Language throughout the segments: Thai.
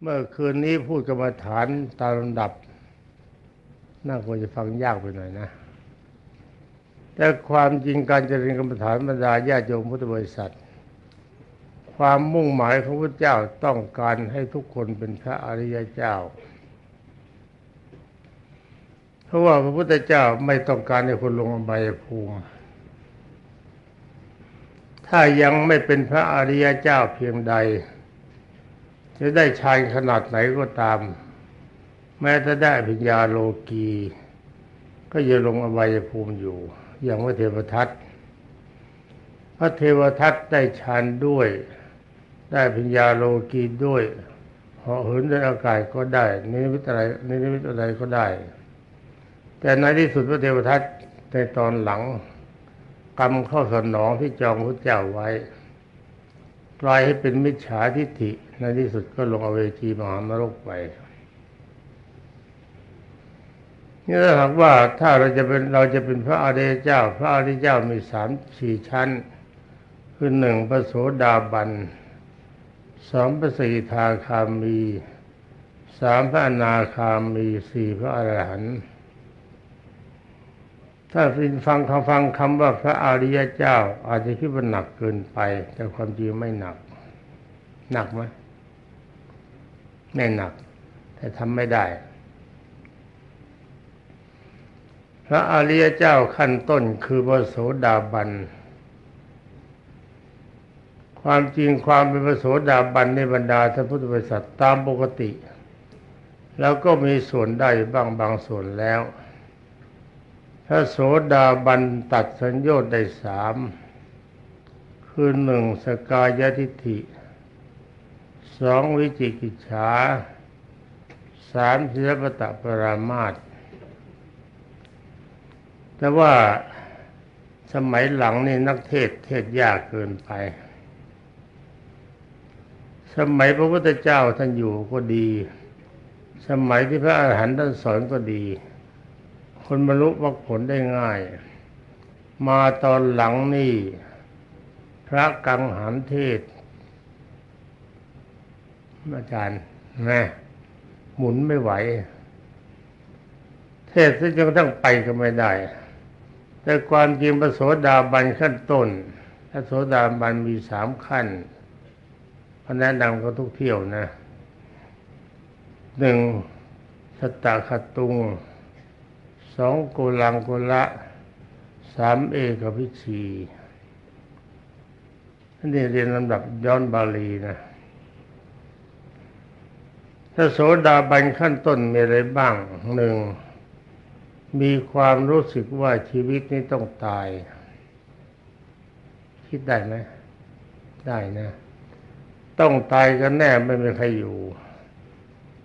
เมื่อคืนนี้พูดกรรมฐานตามลำดับ น่าควรจะฟังยากไปหน่อยนะ แต่ความจริงการเจริญกรรมฐานบรรดาญาโยมพุทธบริษัท ความมุ่งหมายของพระเจ้าต้องการให้ทุกคนเป็นพระอริยเจ้า เพราะว่าพระพุทธเจ้าไม่ต้องการให้คนลงอบายภูมิถ้ายังไม่เป็นพระอริยเจ้าเพียงใด จะได้ฌานขนาดไหนก็ตาม แม้จะได้ปัญญาโลกี ก็ยังลงอบายภูมิอยู่ อย่างพระเทวทัตพระเทวทัตได้ฌานด้วย ได้ปัญญาโลกีด้วยเหาะเหินด้วยอากาศก็ได้นิมิตอะไรนิมิตอะไรก็ได้ แต่ในที่สุดพระเทวทัตในตอนหลังกรรมเข้าสนองที่จองพระเจ้าไว้ กลายให้เป็นมิจฉาทิฏฐิในที่สุดก็ลงอเวจีมหานรกไปนี่ถ้าหากว่าถ้าเราจะเป็นเราจะเป็นพระอริยเจ้า พระอริยเจ้ามีสามสี่ชั้น คือหนึ่งพระโสดาบันสองพระสีทาคามีสามพระอนาคามีสี่พระอรหันต์ ถ้าฟินฟังคำฟังคำว่าพระอริยเจ้า อาจจะคิดว่าหนักเกินไป แต่ความจริงไม่หนัก หนักไหมไม่หนัก แต่ทำไม่ได้ พระอริยเจ้าขั้นต้นคือพระโสดาบันความจริงความเป็นพระโสดาบันในบรรดาท่านพุทธบริษัทตามปกติ แล้วก็มีส่วนได้บ้างบางส่วนแล้ว พระโสดาบันตัดสัญญาได้สามคือหนึ่งสกายทิฏฐิสองวิจิกิจฉาสามศิลปตะปรามาตแต่ว่าสมัยหลังนี่นักเทศเทศยากเกินไป สมัยพระพุทธเจ้าท่านอยู่ก็ดี สมัยที่พระอาหารหันต์ท่านสอนก็ดี คนบรรลุมรรคผลได้ง่าย มาตอนหลังนี่ พระกังหันเทศอาจารย์นะหมุนไม่ไหว เทศซะจนกระทั่งไปก็ไม่ได้ แต่ความจริงพระโสดาบันขั้นต้นพระโสดาบันมีสามขั้นพระแนะนำเขาทุกเที่ยวนะหนึ่งสตตคตุง สองโกลังโกละสามเอกพิชีอันนี้เรียนลำดับย้อนบาลีนะถ้าโสดาบันขั้นต้นมีอะไรบ้างหนึ่งมีความรู้สึกว่าชีวิตนี้ต้องตาย คิดได้ไหมได้นะ ต้องตายกันแน่ไม่มีใครอยู่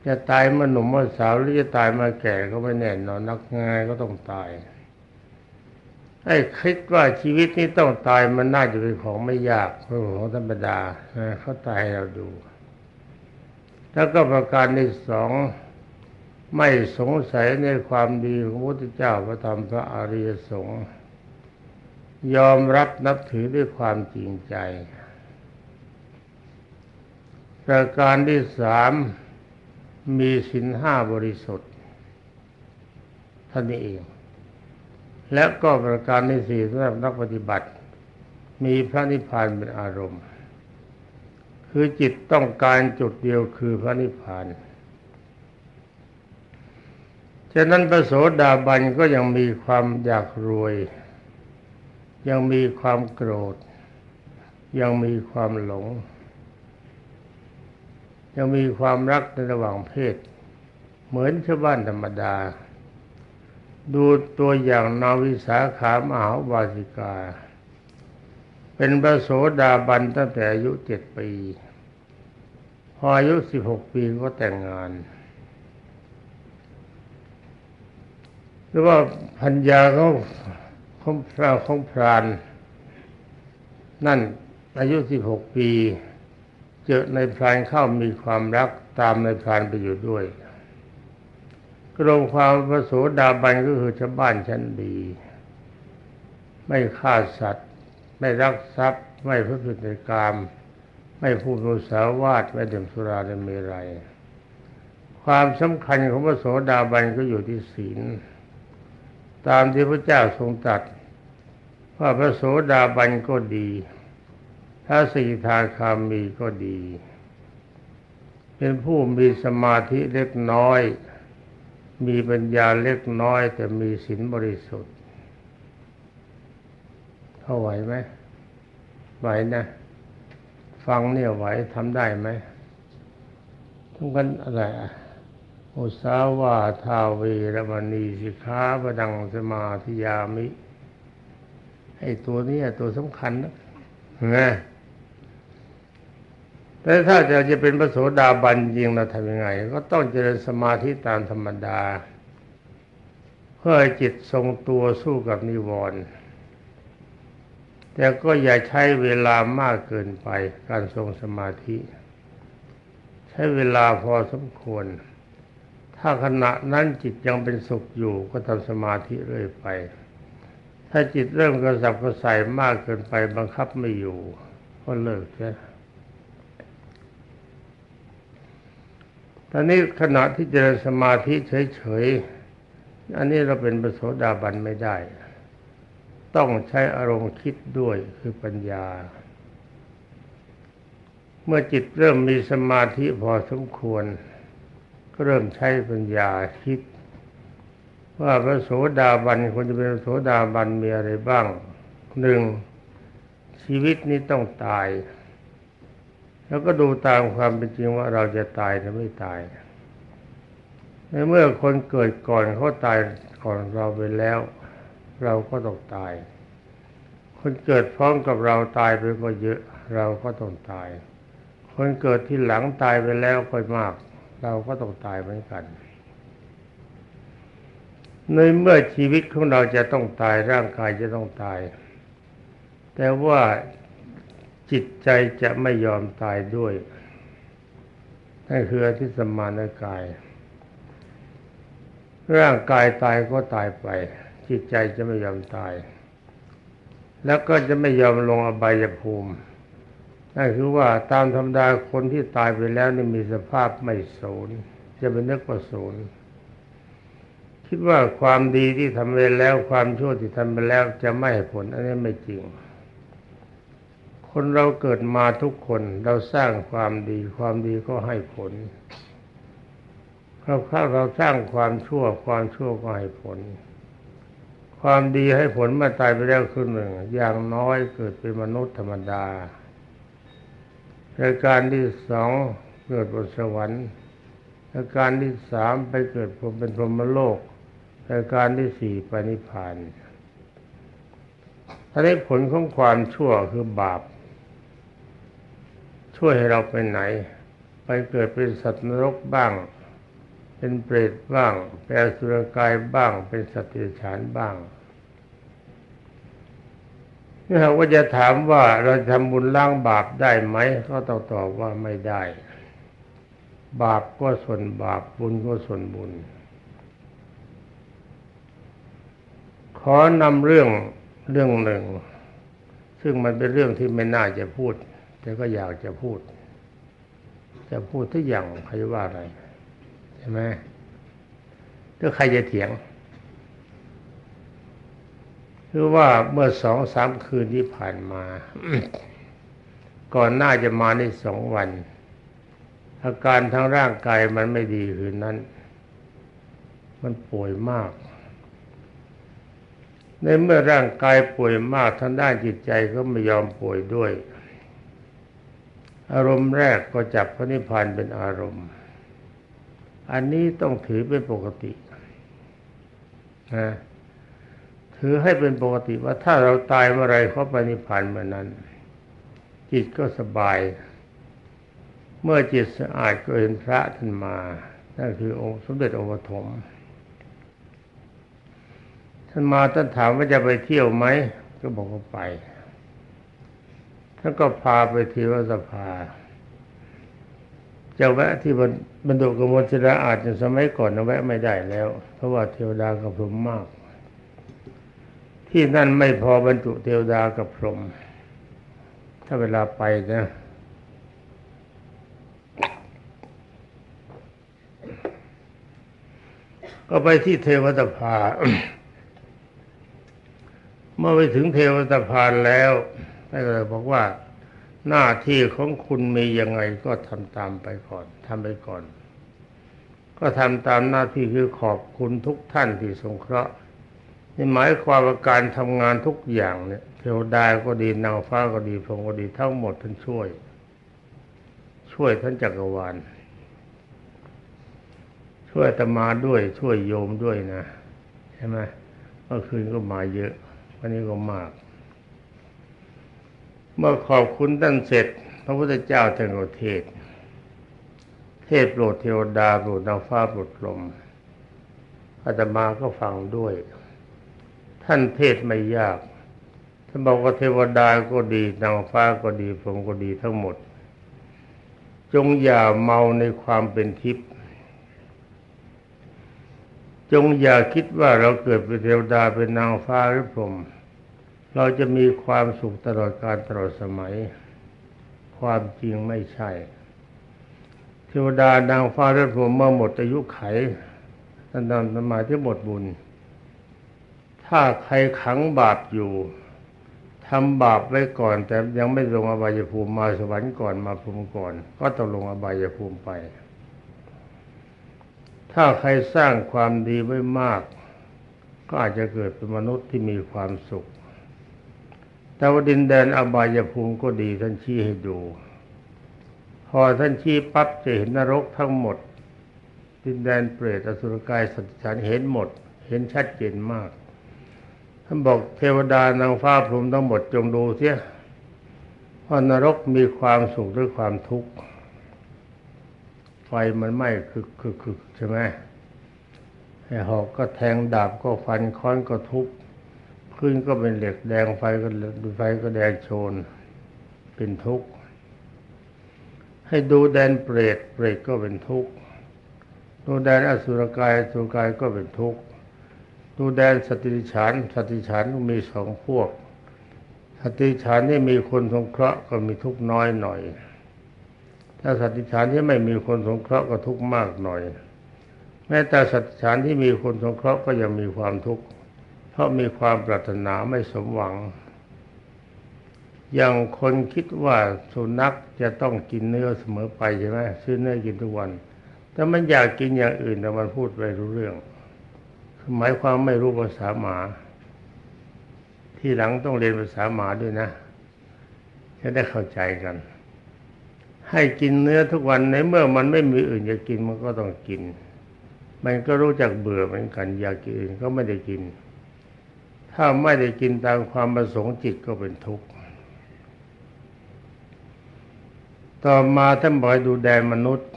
จะตายมื่อหนุ่มมื่อสาวหรือจะตายมาแก่ก็ไม่แน่นอนนักงานก็ต้องตายไอ้คิดว่าชีวิตนี้ต้องตายมันน่าจะเป็นของไม่ยากเป็นของธรรมดาเขาตายให้เราดู แล้วก็ประการที่สองไม่สงสัยในความดีของพระพุทธเจ้าพระธรรมพระอริยสงฆ์ยอมรับนับถือด้วยความจริงใจ ประการที่สาม มีสินห้าบริสุทธิ์ท่านนี้เอง และก็ประการที่สี่สำหรับนักปฏิบัติ มีพระนิพพานเป็นอารมณ์ คือจิตต้องการจุดเดียวคือพระนิพพานฉะนั้นพระโสดาบันก็ยังมีความอยากรวย ยังมีความโกรธ ยังมีความหลง ยังมีความรักในระหว่างเพศ เหมือนชาวบ้านธรรมดา ดูตัวอย่างนาวิสาขามหาวาสิกา เป็นพระโสดาบันตั้งแต่อายุเจ็ดปี พออายุสิบหกปีก็แต่งงานหรือว่าพัญญาเขาของพระของพราน นั่นอายุสิบหกปี เจอในพรานเข้ามีความรักตามในพรานไปอยู่ด้วยกรมความประโสดาบันก็คือชาวบ้านชั้นดี ไม่ฆ่าสัตว์ ไม่รักทรัพย์ ไม่พฤติกรรมไม่พูดมุสาวาทไม่ดื่มสุราและเมรัยความสำคัญของพระโสดาบันก็อยู่ที่ศีล ตามที่พระเจ้าทรงตรัสว่าพระโสดาบันก็ดี ถ้าสีทาคามีก็ดี เป็นผู้มีสมาธิเล็กน้อย มีปัญญาเล็กน้อย แต่มีศีลบริสุทธิ์ เข้าไหวไหมไหวนะ ฟังเนี่ยไหวทำได้ไหมทุกกันอะไรอะอุสาวาทาเวรมณีสิกขาปดังสมาธิยามิไอ้ตัวนี้ตัวสำคัญนะนะ แต่ถ้าจะจะเป็นพระโสดาบันจริงเราทำยังไง ก็ต้องเจริญสมาธิตามธรรมดา เพื่อจิตทรงตัวสู้กับนิวรณ์แต่ก็อย่าใช้เวลามากเกินไปการทรงสมาธิ ใช้เวลาพอสมควร ถ้าขณะนั้นจิตยังเป็นสุขอยู่ก็ทำสมาธิเรื่อยไป ถ้าจิตเริ่มกระสับกระส่ายมากเกินไปบังคับไม่อยู่ ก็เลิกใช่ ตอนนี้ขณะที่เจริญสมาธิเฉยๆ อันนี้เราเป็นปโสดาบันไม่ได้ ต้องใช้อารมณ์คิดด้วยคือปัญญา เมื่อจิตเริ่มมีสมาธิพอสมควร ก็เริ่มใช้ปัญญาคิด ว่าพระโสดาบันควรจะเป็นพระโสดาบันมีอะไรบ้างหนึ่งชีวิตนี้ต้องตาย แล้วก็ดูตามความเป็นจริงว่าเราจะตายหรือไม่ตายในเมื่อคนเกิดก่อนเขาตายก่อนเราไปแล้ว เราก็ต้องตาย คนเกิดพร้อมกับเราตายไปก็เยอะ เราก็ต้องตาย คนเกิดที่หลังตายไปแล้วก็มาก เราก็ต้องตายเหมือนกัน ในเมื่อชีวิตของเราจะต้องตายร่างกายจะต้องตาย แต่ว่า จิตใจจะไม่ยอมตายด้วยนั่นคืออธิสมานกาย ร่างกายตายก็ตายไป จิตใจจะไม่ยอมตาย แล้วก็จะไม่ยอมลงอบายภูมินั่นคือว่าตามธรรมดาคนที่ตายไปแล้วนี่มีสภาพไม่สูญจะเป็นนึกว่าสูญคิดว่าความดีที่ทำไปแล้วความชั่วที่ทำไปแล้วจะไม่ให้ผล อันนี้ไม่จริง คนเราเกิดมาทุกคนเราสร้างความดีความดีก็ให้ผลถ้าเราสร้างความชั่วความชั่วก็ให้ผล ความดีให้ผลมื่อตายไปแล้วคือหนึ่ง อย่างน้อยเกิดเป็นมนุษย์ธรรมดาราการที่สองเกิดบนสวรรค์ราการที่สามไปเกิดพรมเป็นพรหมโลกราการที่สี่ไปนิพพานถ้าได้ผลของความชั่วคือบาป ช่วยให้เราไปไหน ไปเกิดเป็นสัตว์นรกบ้าง เป็นเปรตบ้างเป็นสุรกายบ้าง เป็นสัตว์เดรัจฉานบ้างนี่หากว่าจะถามว่าเราทำบุญล้างบาปได้ไหม ก็ต้องตอบว่าไม่ได้ บาปก็ส่วนบาปบุญก็ส่วนบุญ ขอนำเรื่องเรื่องหนึ่ง ซึ่งมันเป็นเรื่องที่ไม่น่าจะพูด แต่ก็อยากจะพูด จะพูดทุกอย่างใครว่าอะไรใช่ไหมถ้าใครจะเถียง คือว่าเมื่อสองสามคืนที่ผ่านมา ก่อนหน้าจะมาในสองวัน อาการทางร่างกายมันไม่ดีคืนนั้น มันป่วยมากในเมื่อร่างกายป่วยมากทางด้านจิตใจก็ไม่ยอมป่วยด้วย อารมณ์แรกก็จับพระนิพพานเป็นอารมณ์ อันนี้ต้องถือเป็นปกตินะถือให้เป็นปกติว่าถ้าเราตายเมื่อไรเขาไปนิพพานเมื่อนั้น จิตก็สบาย เมื่อจิตสะอาดก็เห็นพระท่านมานั่นคือองค์สมเด็จองค์ปฐมท่านมาท่านถามว่าจะไปเที่ยวไหม ก็บอกว่าไป ท่านก็พาไปที่วัสภาจะแวะที่บรรดุกมลชดาอาจจะสมัยก่อนแวะไม่ได้แล้ว เพราะว่าเทวดากับพรหมมาก ที่นั่นไม่พอบรรจุเทวดากับพรหมถ้าเวลาไปนะก็ไปที่เทวตภา เมื่อไปถึงเทวตภาแล้ว ท่านก็เลยบอกว่าหน้าที่ของคุณมียังไงก็ทำตามไปก่อนทำไปก่อน ก็ทำตามหน้าที่คือขอบคุณทุกท่านที่สงเคราะห์นี่หมายความว่าการทำงานทุกอย่างเนี่ยเทวดาก็ดีนางฟ้าก็ดีพรหมก็ดีทั้งหมดท่านช่วย ช่วยท่านจักรวาลช่วยตมาด้วยช่วยโยมด้วยนะ ใช่ไหมเมื่อคืนก็มาเยอะ วันนี้ก็มาก เมื่อขอบคุณท่านเสร็จ พระพุทธเจ้าท่านก็เทศ เทศโปรดเทวดาโปรดนางฟ้าโปรดลมอาตมาก็ฟังด้วย ท่านเทศไม่ยาก ท่านบอกว่าเทวดาก็ดีนางฟ้าก็ดีพรหมก็ดีทั้งหมด จงอย่าเมาในความเป็นทิพย์จงอย่าคิดว่าเราเกิดเป็นเทวดาเป็นนางฟ้าหรือพรหม เราจะมีความสุขตลอดการตลอดสมัย ความจริงไม่ใช่ เทวดานางฟ้าและพรหมเมื่อหมดอายุไขนั่นนั่นหมายถึงหมดบุญ ถ้าใครขังบาปอยู่ทำบาปไว้ก่อน แต่ยังไม่ลงอบายภูมิมาสวรรค์ก่อนมาภูมิก่อน ก็ต้องลงอบายภูมิไป ถ้าใครสร้างความดีไว้มาก ก็อาจจะเกิดเป็นมนุษย์ที่มีความสุข แต่ว่าดินแดนอบายภูมิก็ดีท่านชี้ให้ดู พอท่านชี้ปั๊บจะเห็นนรกทั้งหมด ดินแดนเปรตอสุรกายสัตว์ฉันเห็นหมด เห็นชัดเจนมาก ท่านบอกเทวดานางฟ้าพรหมทั้งหมดจงดูเสียว่านรกมีความสุขหรือความทุกข์ไฟมันไหม้คึกคึกคึกใช่ไหมไอ้หอกก็แทงดาบก็ฟันค้อนก็ทุบ พื้นก็เป็นเหล็กแดงไฟก็ไฟก็แดงโชน เป็นทุกข์ ให้ดูแดนเปรตเปรตก็เป็นทุกข์ดูแดนอสุรกายอสุรกายก็เป็นทุกข์ดูแดนสติฉานสติฉานมีสองพวก สติฉานที่มีคนสงเคราะห์ก็มีทุกข์น้อยหน่อย ถ้าสติฉานที่ไม่มีคนสงเคราะห์ก็ทุกข์มากหน่อย แม้แต่สติฉานที่มีคนสงเคราะห์ก็ยังมีความทุกข์ ราะมีความปรารถนาไม่สมหวัง อย่างคนคิดว่าสุนัขจะต้องกินเนื้อเสมอไปใช่ไหมซื้อเนื้อกินทุกวัน แต่มันอยากกินอย่างอื่นแต่มันพูดไปรู้เรื่องหมายความไม่รู้ภาษาหมา ที่หลังต้องเรียนภาษาหมาด้วยนะ จะได้เข้าใจกัน ให้กินเนื้อทุกวันในเมื่อมันไม่มีอื่นจะกินมันก็ต้องกิน มันก็รู้จักเบื่อเหมือนกัน อยากกินอื่นก็ไม่ได้กิน ถ้าไม่ได้กินตามความประสงค์จิตก็เป็นทุกข์ ต่อมาท่านบอกให้ดูแดนมนุษย์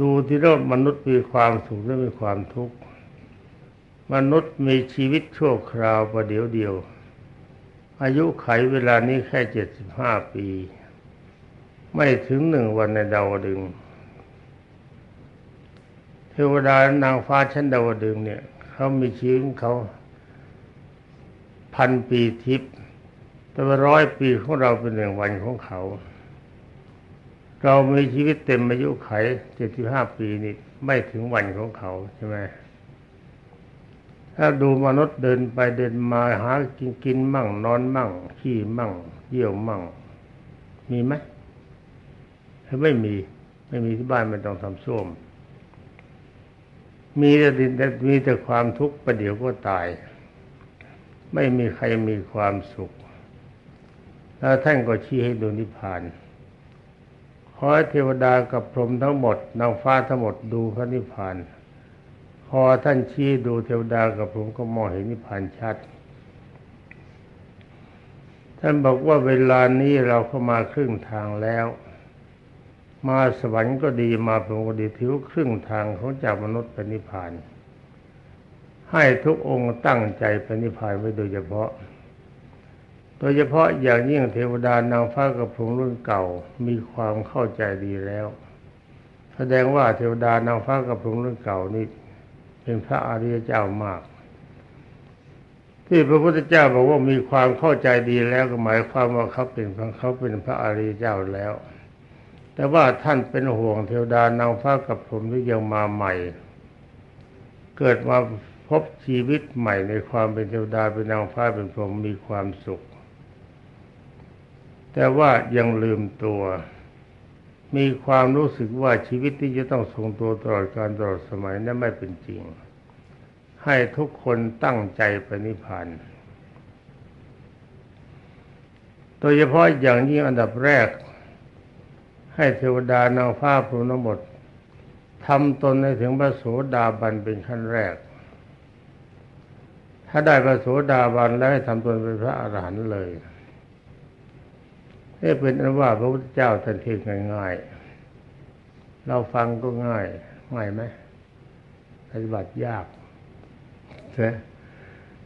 ดูที่โลกมนุษย์มีความสุขและมีความทุกข์ มนุษย์มีชีวิตชั่วคราวประเดี๋ยวเดียว อายุไขเวลานี้แค่เจ็ดสิบห้าปี ไม่ถึงหนึ่งวันในดาวดึงเทวดานางฟ้าชั้นดาวดึงเนี่ยเขามีชีวิตเขา พันปีทิพย์แต่ว่าร้อยปีของเราเป็นหนึ่งวันของเขา เรามีชีวิตเต็มอายุไขเจ็ดสิบห้าปีนี่ไม่ถึงวันของเขาใช่ไหมถ้าดูมนุษย์เดินไปเดินมาหากินกินมั่ง นอนมั่ง ขี้มั่ง เยี่ยวมั่ง มีไหมไม่มี ไม่มีที่บ้านไม่ต้องทำส้วมมีแต่ดินแต่มีแต่ความทุกข์ประเดี๋ยวก็ตาย ไม่มีใครมีความสุข แล้วท่านก็ชี้ให้ดูนิพพานขอเทวดากับพรหมทั้งหมดนางฟ้าทั้งหมดดูพระนิพพานพอท่านชี้ดูเทวดากับพรหมก็มองเห็นนิพพานชัด ท่านบอกว่าเวลานี้เราเข้ามาครึ่งทางแล้ว มาสวรรค์ก็ดีมาพรหมก็ดีถือครึ่งทางของจากมนุษย์ไปนิพพาน ให้ทุกองค์ตั้งใจปนิพานไว้โดยเฉพาะ โดยเฉพาะอย่างยิ่งเทวดานางฟ้ากับพรหมรุ่นเก่ามีความเข้าใจดีแล้ว แสดงว่าเทวดานางฟ้ากับพรหมรุ่นเก่านี่เป็นพระอริยเจ้ามาก ที่พระพุทธเจ้าบอกว่ามีความเข้าใจดีแล้วก็หมายความว่าเขาเป็นเขาเป็นพระอริยเจ้าแล้ว แต่ว่าท่านเป็นห่วงเทวดานางฟ้ากับพรหมที่ยังมาใหม่ เกิดมา บชีวิตใหม่ในความเป็นเทวดาเป็นนางฟ้าเป็นพรหมมีความสุข แต่ว่ายังลืมตัว มีความรู้สึกว่าชีวิตที่จะต้องทรงตัวตลอดการตลอดสมัยนั้นไม่เป็นจริง ให้ทุกคนตั้งใจปนิพพานโดยเฉพาะอย่างยิ่งอันดับแรก ให้เทวดานางฟ้าพรหมทั้งหมดทำตนให้ถึงพระโสดาบันเป็นขั้นแรก ถ้าได้พระโสดาบันแล้วให้ทำตนเป็นพระอรหันต์เลยนี่เป็นอันว่าพระพุทธเจ้าท่านเทศง่ายๆ เราฟังก็ง่ายง่ายไหมปฏิบัติยากใช่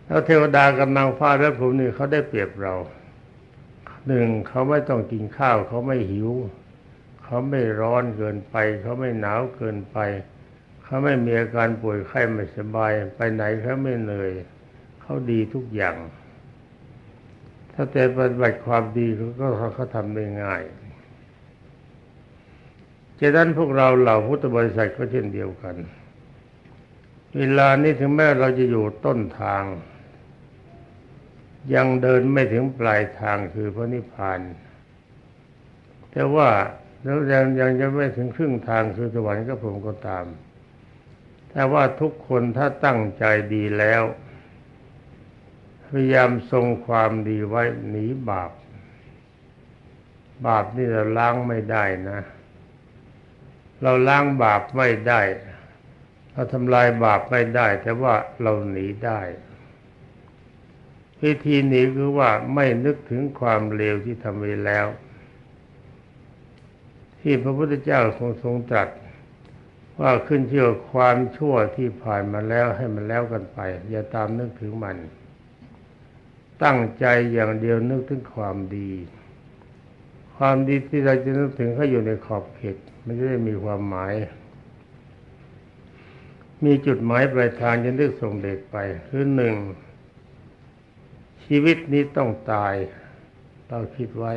แล้วเทวดากับนางฟ้าและพรหมนี่เขาได้เปรียบเราหนึ่งเขาไม่ต้องกินข้าวเขาไม่หิว เขาไม่ร้อนเกินไป เขาไม่หนาวเกินไป เขาไม่มีอาการป่วยไข้ไม่สบาย ไปไหนเขาไม่เหนื่อย เขาดีทุกอย่าง ถ้าแต่ปฏิบัติความดีเขาก็เขาทำได้ง่ายจะนั้นพวกเราเหล่าพุทธบริษัทก็เช่นเดียวกัน เวลานี้ถึงแม้เราจะอยู่ต้นทาง ยังเดินไม่ถึงปลายทางคือพระนิพพานแต่ว่าแล้วยังยังจะไม่ถึงครึ่งทางคือสวรรค์ก็ผมก็ตาม แต่ว่าทุกคนถ้าตั้งใจดีแล้ว พยายามทรงความดีไว้หนีบาป บาปนี่เราล้างไม่ได้นะ เราล้างบาปไม่ได้ เราทำลายบาปไม่ได้ แต่ว่าเราหนีได้วิธีหนีคือว่าไม่นึกถึงความเลวที่ทำไว้แล้ว ที่พระพุทธเจ้าทรงทรงตรัสว่าขึ้นเชื่อความชั่วที่ผ่านมาแล้วให้มันแล้วกันไป อย่าตามนึกถึงมัน ตั้งใจอย่างเดียวนึกถึงความดี ความดีที่เราจะนึกถึงเขาอยู่ในขอบเขตไม่ได้มีความหมาย มีจุดหมายปลายทางจะนึกส่งเด็กไปคือหนึ่งชีวิตนี้ต้องตาย เราคิดไว้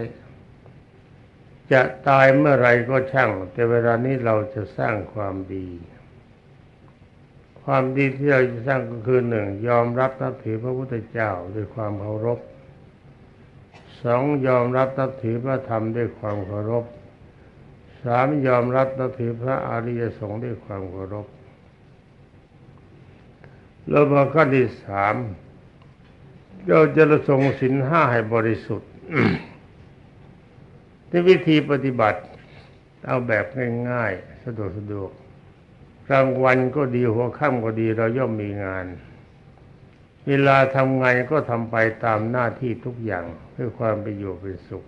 จะตายเมื่อไรก็ช่าง แต่เวลานี้เราจะสร้างความดี ความดีที่เราจะสร้างก็คือหนึ่งยอมรับนับถือพระพุทธเจ้าด้วยความเคารพสองยอมรับนับถือพระธรรมด้วยความเคารพสามยอมรับนับถือพระอริยสงฆ์ด้วยความเคารพแล้วมาข้อที่สามเราจะระทรงสินห้าให้บริสุทธิ์ในวิธีปฏิบัติเอาแบบง่ายๆ สะดวกสะดวก กลางวันก็ดีหัวค่ำก็ดีเราย่อมมีงาน เวลาทำงานก็ทำไปตามหน้าที่ทุกอย่างเพื่อความประโยชน์เป็นสุข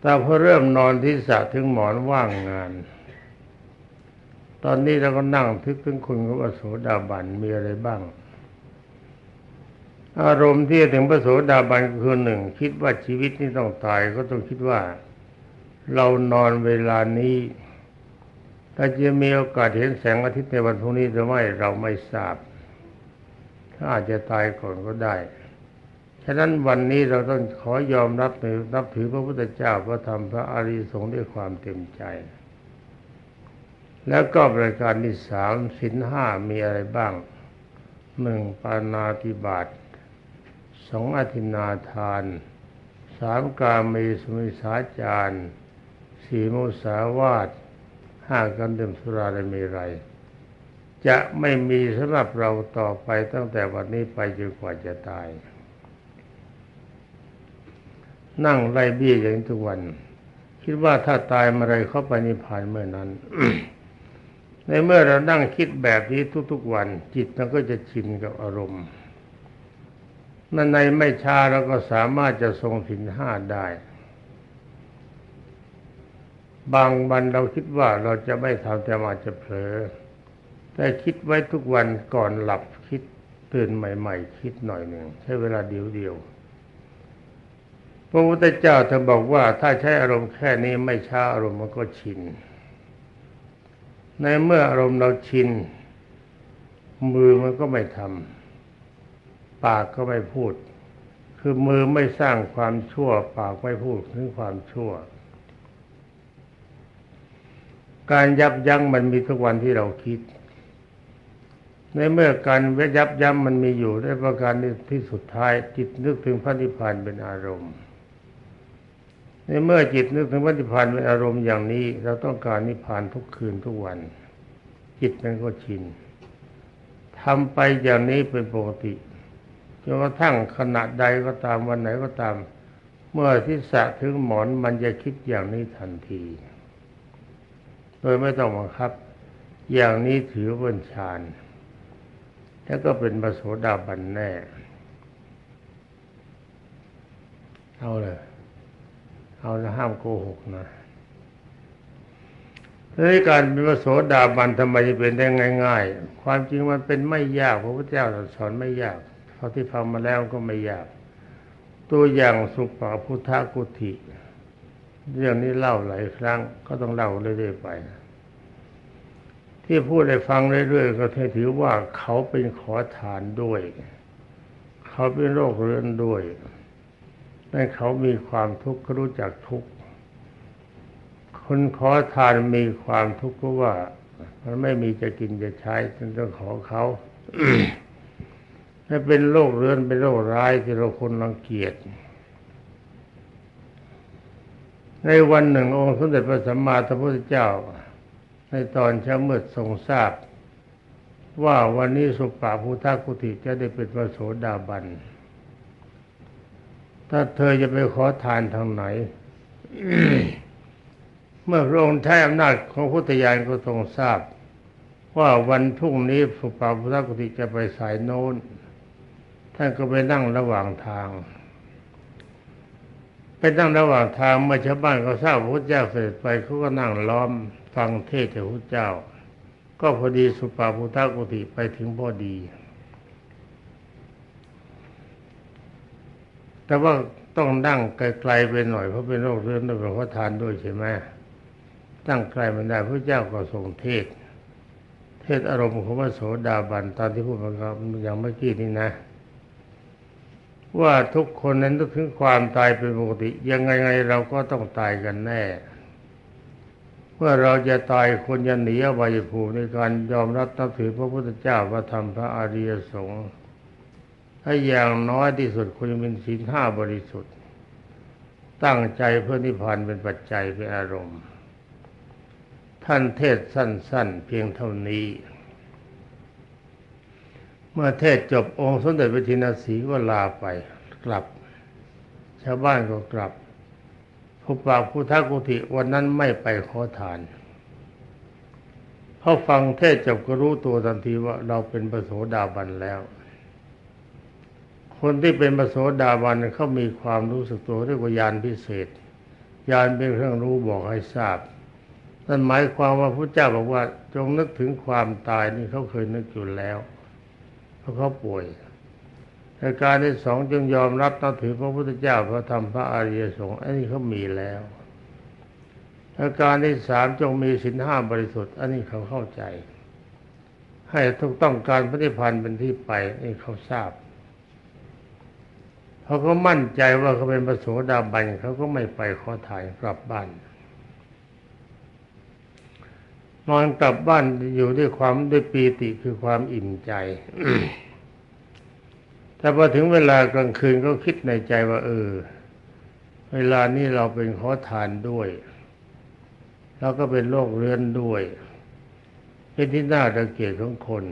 แต่พอเริ่มนอนที่สะถึงหมอนว่างงาน ตอนนี้เราก็นั่งทึกถึงคุณของอโสดาบันมีอะไรบ้าง อารมณ์ที่ถึงพระโสดาบันคือหนึ่งคิดว่าชีวิตนี้ต้องตายก็ต้องคิดว่า เรานอนเวลานี้ ถ้าจะมีโอกาสเห็นแสงอาทิตย์ในวันพรุ่งนี้หรือไม่เราไม่ทราบ ถ้าอาจจะตายก่อนก็ได้ ฉะนั้นวันนี้เราต้องขอยอมรับในนับถือพระพุทธเจ้าพระธรรมพระอริยสงฆ์ด้วยความเต็มใจ แล้วก็บริการที่สามสินห้ามีอะไรบ้างหนึ่งปานาติบาตสองอธินาทานสามกามีสมิสาจารสี่มุสาวาท ห้ากันดื่มสุราและมีไรจะไม่มีสำหรับเราต่อไปตั้งแต่วันนี้ไปจนกว่าจะตาย นั่งไล่เบี้ยอย่างทุกวัน คิดว่าถ้าตายเมาไรเข้าไปนิพพานเมื่อนั้น ในเมื่อเรานั่งคิดแบบนี้ทุกๆวัน จิตมันก็จะชินกับอารมณ์นั่นในไม่ช้าเราก็สามารถจะทรงสินห้าได้ บางวันเราคิดว่าเราจะไม่ทำแต่มาจะเผลอ แต่คิดไว้ทุกวันก่อนหลับคิดตื่นใหม่ ๆ คิดหน่อยหนึ่งใช้เวลาเดียวเดียวพระพุทธเจ้าเธอบอกว่า ถ้าใช้อารมณ์แค่นี้ไม่ช้าอารมณ์มันก็ชิน ในเมื่ออารมณ์เราชิน มือมันก็ไม่ทำปากก็ไม่พูด คือมือไม่สร้างความชั่ว ปากไม่พูดถึงความชั่ว การยับยั้งมันมีทุกวันที่เราคิด ในเมื่อการยับยั้งมันมีอยู่ในประการที่สุดท้ายจิตนึกถึงพระนิพพานเป็นอารมณ์ ในเมื่อจิตนึกถึงพระนิพพานเป็นอารมณ์อย่างนี้ เราต้องการนิพพานทุกคืนทุกวัน จิตมันก็ชินทำไปอย่างนี้เป็นปกติจนกระทั่งขณะใดก็ตามวันไหนก็ตาม เมื่อที่สะถึงหมอนมันจะคิดอย่างนี้ทันที โดยไม่ต้องบังคับ อย่างนี้ถือว่าฌานแล้วก็เป็นปโสดาบันแน่ เอาเลย เอาละห้ามโกหกนะเฮ้ยการเป็นพระโสดาบันทำไมจะเป็นได้ง่าย ๆ ความจริงมันเป็นไม่ยากพระพุทธเจ้าสอนไม่ยากเท่าที่ฟังมาแล้วก็ไม่ยาก ตัวอย่างสุปาพุทธกุฏิ เรื่องนี้เล่าหลายครั้งก็ต้องเล่าเรื่อยๆไป ที่พูดให้ฟังเรื่อยๆก็ถือว่าเขาเป็นขอทานด้วย เขาเป็นโรคเรื้อนด้วยนั่นเขามีความทุกข์รู้จักทุกข์คนขอทานมีความทุกข์เพราะว่า มันไม่มีจะกินจะใช้จึงต้องขอเขาให้เป็นโรคเรื้อนเป็นโรคร้ายที่เราคนรังเกียจ ในวันหนึ่งองค์สมเด็จพระสัมมาสัมพุทธเจ้า ในตอนเช้ามืดทรงทราบ ว่าวันนี้สุปาภูทากุติจะได้เป็นพระโสดาบัน ถ้าเธอจะไปขอทานทางไหน เมื่อพระองค์ใช้อำนาจของพุทธญาณก็ทรงทราบ ว่าวันพรุ่งนี้สุปาพุทธกุติจะไปสายโน้นท่านก็ไปนั่งระหว่างทาง ไปนั่งระหว่างทางเมื่อชาวบ้านเขาทราบพระพุทธเจ้าเสด็จไปเขาก็นั่งล้อมฟังเทศจากพระเจ้า ก็พอดีสุปาพุทธกุติไปถึงพอดี แต่ว่าต้องนั่งไกลๆไปหน่อยเพราะเป็นโรคเรื้อนด้วยเพราะทานด้วยใช่ไหมตั้งใกลมันได้พระเจ้าก็ทรงเทศ เทศอารมณ์ของพระโสดาบันตอนที่พูดมาอย่างเมื่อกี้นี้นะ ว่าทุกคนนั้นต้องถึงความตายเป็นปกติ ยังไงไงเราก็ต้องตายกันแน่ เมื่อเราจะตายคนยันหนีอวัยภูมิในการยอมรับนับถือพระพุทธเจ้าพระธรรมพระอริยสงฆ์ถ้าอย่างน้อยที่สุดคุณมีศีลห้าบริสุทธิ์ ตั้งใจเพื่อนิพพานเป็นปัจจัยเป็นอารมณ์ ท่านเทศสั้น ๆ เพียงเท่านี้ เมื่อเทศจบองค์สมเด็จพระทินสีก็ลาไปกลับ ชาวบ้านก็กลับผู้ปากผู้ทักกุฏิวันนั้นไม่ไปขอทานพอฟังเทศจบก็รู้ตัวทันทีว่าเราเป็นปโสดาบันแล้ว คนที่เป็นปโสดาบันเขามีความรู้สึกตัวเรียกว่ายานพิเศษ ยานเป็นเครื่องรู้บอกให้ทราบนั่นหมายความว่าพระเจ้าบอกว่าจงนึกถึงความตายนี่เขาเคยนึกอยู่แล้ว เพราะเขาป่วยในการที่สองจึงยอมรับนับถือพระพุทธเจ้าพระธรรมพระอริยสงฆ์อันนี้เขามีแล้วในการที่สามจงมีสินห้าบริสุทธิ์ อันนี้เขาเข้าใจ ให้ทุกต้องการปฏิพันเป็นที่ไปนี่เขาทราบเขาก็มั่นใจว่าเขาเป็นพระโสดาบันเขาก็ไม่ไปขอถ่ายกลับบ้าน นอนกลับบ้านอยู่ด้วยความด้วยปีติคือความอิ่มใจแต่พอถึงเวลากลางคืนก็คิดในใจว่า เออ เวลานี้เราเป็นขอทานด้วย แล้วก็เป็นโรคเรื้อนด้วยเป็นที่น่าตะเกียดของคน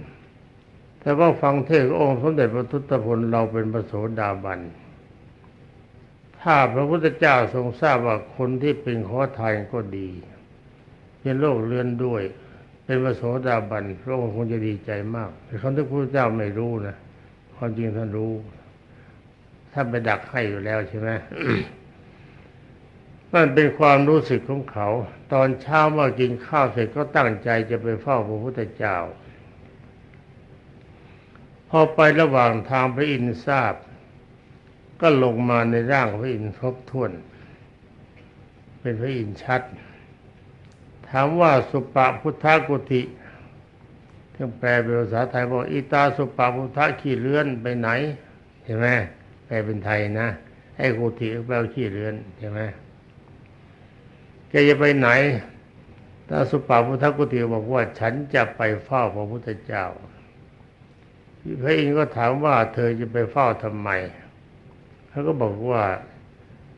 แต่ว่าฟังเทศองค์สมเด็จพระทุตพลเราเป็นประโสดาบันถ้าพระพุทธเจ้าทรงทราบว่าคนที่เป็นขอทานก็ดี เป็นโรคเลือนด้วย เป็นพระโสดาบันพระองค์คงจะดีใจมาก แต่เขาที่พระเจ้าไม่รู้นะความจริงท่านรู้ท่านไปดักให้อยู่แล้วใช่ไหมนั่นเป็นความรู้สึกของเขา ตอนเช้าเมากินข้าวเสร็จก็ตั้งใจจะไปเฝ้าพระพุทธเจ้า พอไประหว่างทางพระอินทร์ทราบ ก็ลงมาในร่างพระอินทร์ครบถ้วน เป็นพระอินทร์ชัด ถามว่าสุปพุทธกุติที่แปลเป็นภาษาไทยบอกอีตาสุปพุทธขี้เลื้อนไปไหนเห็นไหมแปลเป็นไทยนะไอ้กุติแปลขี้เลื้อนเห็นไหมแกจะไปไหนตาสุปาพุทธกุติบอกว่า ฉันจะไปเฝ้าพระพุทธเจ้าพระอินทร์ก็ถามว่า เธอจะไปเฝ้าทำไมเขาก็บอกว่า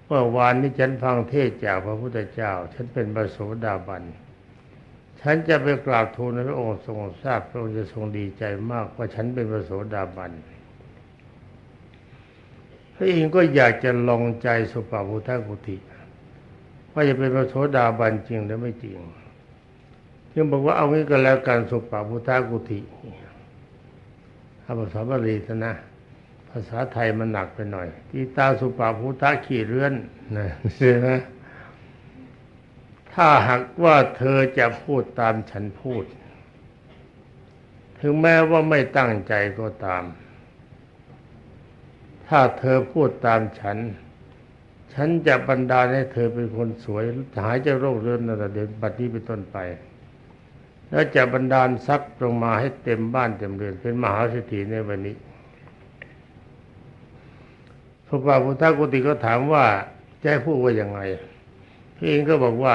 เมื่อวานนี้ฉันฟังเทศจากพระพุทธเจ้า ฉันเป็นพระโสดาบัน ฉันจะไปกราบทูลพระองค์ทรงทราบพระองค์จะทรงดีใจมากว่าฉันเป็นพระโสดาบันพระอินทร์ก็อยากจะลองใจสุปาพุทธกุติว่าจะเป็นพระโสดาบันจริงหรือไม่จริงจึงบอกว่าเอางี้ก็แล้วกันสุปาพุทธกุติอาภาษาบาลีนะ ภาษาไทยมันหนักไปหน่อย ที่ตาสุปาพุทธขี่เรือนนะใช่ไหม ถ้าหากว่าเธอจะพูดตามฉันพูด ถึงแม้ว่าไม่ตั้งใจก็ตาม ถ้าเธอพูดตามฉัน ฉันจะบรรดาให้เธอเป็นคนสวยหายจากโรคเรื้อนนั่เดี๋ยวบัดนี้เป็นต้นไป แล้วจะบรรดาลทรัพย์ลงมาให้เต็มบ้านเต็มเรือนเป็นมหาเศรษฐีในวันนี้พระบาพุทธกุติก็ถามว่าจะให้พูดว่ายังไงพี่เองก็บอกว่า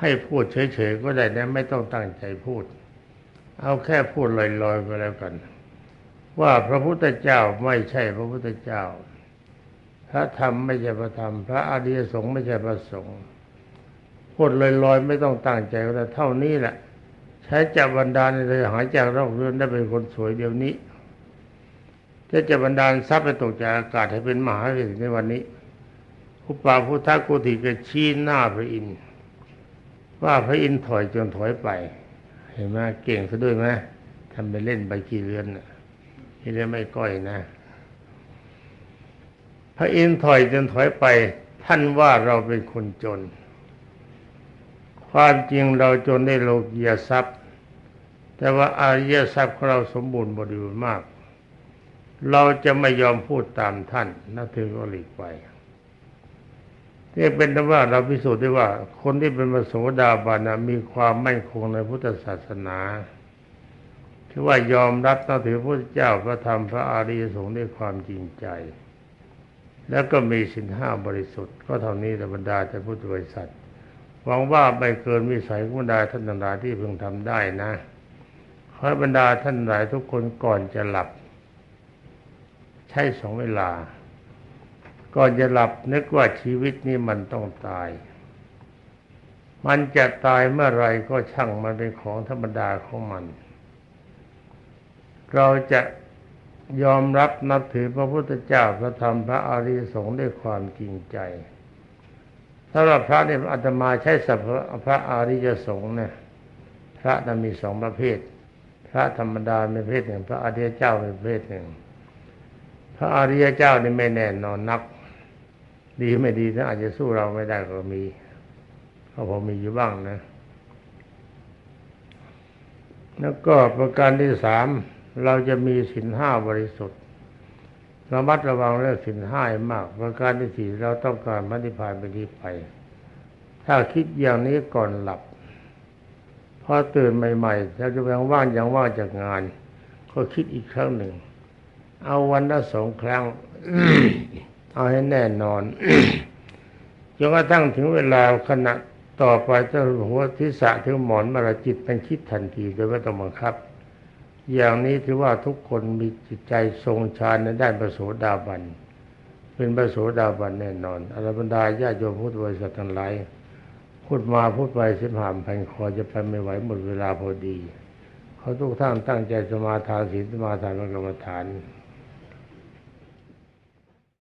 ให้พูดเฉยๆก็ได้นะไม่ต้องตั้งใจพูด เอาแค่พูดลอยๆก็แล้วกัน ว่าพระพุทธเจ้าไม่ใช่พระพุทธเจ้า พระธรรมไม่ใช่พระธรรม พระอริยสงฆ์ไม่ใช่พระสงฆ์พูดลอยๆไม่ต้องตั้งใจก็ได้เท่านี้แหละใช้จับบรรดาในเธอหายจากโรคเรื้อนได้เป็นคนสวยเดี๋ยวนี้จะจะบรรดาลทรัพย์ไปตกจากอากาศให้เป็นมหาเศรษฐีในวันนี้ผู้ป่าพุทธกุฏิก็ชี้หน้าพระอินทร์ ว่าพระอินทร์ถอยจนถอยไป เห็นไหมเก่งซะด้วยไหมทำไปเล่นใบขี้เรือนนี่เรียกไม่ก้อยนะ พระอินทร์ถอยจนถอยไป ท่านว่าเราเป็นคนจน ความจริงเราจนได้โลกียทรัพย์ แต่ว่าอาริยทรัพย์ของเราสมบูรณ์บริบูรณ์มาก เราจะไม่ยอมพูดตามท่านนักถือก็หลีกไป นี่เป็นว่าเราพิสูจน์ได้ว่า คนที่เป็นมโสดาบันมีความมั่นคงในพุทธศาสนาคือว่ายอมรับนับถือพระเจ้าพระธรรมพระอริยสงฆ์ด้วยความจริงใจ แล้วก็มีสินห้าบริสุทธิ์ ก็เท่านี้แต่บรรดาแต่พุทธบริษัทหวังว่าไม่เกินวิสัยของบรรดาท่านทั้งหลายที่เพิ่งทำได้นะขอให้บรรดาท่านหลายทุกคนก่อนจะหลับ ใช้สองเวลา ก่อนจะหลับนึกว่าชีวิตนี้มันต้องตาย มันจะตายเมื่อไรก็ช่างมันเป็นของธรรมดาของมัน เราจะยอมรับนับถือพระพุทธเจ้าพระธรรมพระอริยสงฆ์ด้วยความจริงใจสำหรับพระเนี่ยอาตมาใช้สัพพระอริยสงฆ์เนี่ยพระนั้นมีสองประเภท พระธรรมดาเป็นประเภทหนึ่ง พระอริยเจ้าเป็นประเภทหนึ่ง พระอริยเจ้านี่ไม่แน่นอนนัก ดีไม่ดีถ้าอาจจะสู้เราไม่ได้ก็มีก็พอมีอยู่บ้างนะ แล้วก็ประการที่สามเราจะมีสินห้าบริสุทธิ์ระมัดระวังเรื่องสินห้ามาก ประการที่สี่เราต้องการมันิพานไปที่ไป ถ้าคิดอย่างนี้ก่อนหลับพอตื่นใหม่ๆเราจะยังว่างยังว่างจากงาน ก็คิดอีกครั้งหนึ่ง เอาวันละสองครั้ง เอาให้แน่นอนจนกระทั่งถึงเวลาขณะต่อไปถ้าหัวทิศะถึงหมอนมรจิตเป็นคิดทันทีโดยไม่ต้องบังคับ อย่างนี้ถือว่าทุกคนมีจิตใจทรงฌานในด้านประโสดาบัน เป็นประโสดาบันแน่นอนอรบรรดาญาโยมพุทธบริษัททั้งหลายพูดมาพูดไปสิบหามพันคอจะไปไม่ไหวหมดเวลาพอดีเขาทุกท่านตั้งใจสมาทานศีลสมาทานกรรมฐาน